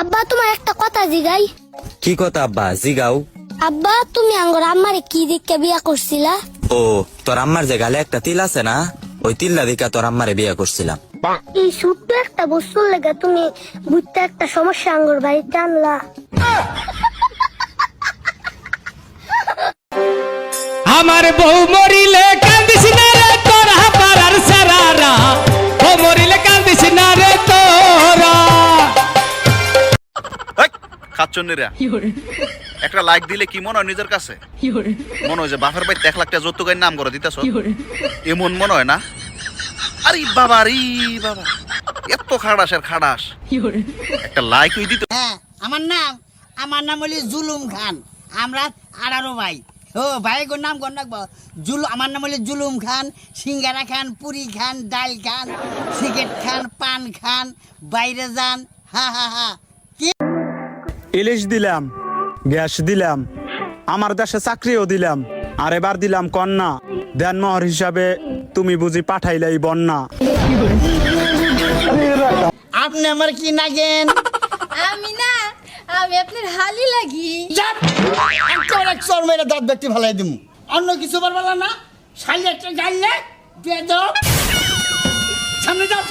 আব্বা তোমার একটা কথা জিগাই। কি কথা আব্বা? জিগাও। আব্বা তুমি আঙ্গর আম্মারে কি দিককে বিয়া করছিলা? ও তোর আম্মার যে গালে একটা তিল আছে না ওই তিল্লা দিকা তোর আম্মারে বিয়ে করছিলাম। এই ছোট্ট একটা বস্তুর লেগে তুমি বুঝতে একটা সমস্যা আঙ্গর বাড়িতে আনলা। আমার বউ মরিলে কান্দিস না? একটা লাইক দিলে কি মনে হয় নিজের কাছে? মনে হয় যে বাপের বাড়িতে এক লাখ টাকা যৌতুকের নাম করে দিতেছ? এমন মনে হয় না? আরে বাবা রে বাবা। এত খাড়াস। আর খাড়াস একটা লাইক ওই দিত হ্যাঁ আমার নাম আমার নাম হলি জুলুম খান। আমরা আঠারো ভাই। ও ভাই গোর নাম কোন রাখব জুল আমার নাম হলি জুলুম খান সিঙ্গারা খান পুরি খান ডাল খান সিগারেট খান পান খান বাইরে যান। হা হা হা। ইলিশ দিলাম গ্যাস দিলাম আমার দেশে চাকরিও দিলাম আর এবার দিলাম কন্যা। দেনমোহর হিসাবে তুমি বুঝি পাঠাইলেই বন্যা। আপনি আমার কি নাগেন? আমি না আমি আপনার হালি লাগি। একেবারে চর মেরে দাঁত ব্যক্তি ভালাই দিম। অন্য কিছু পারবালা না একটা গাইলে দিয়ে দাও। সামনে যাও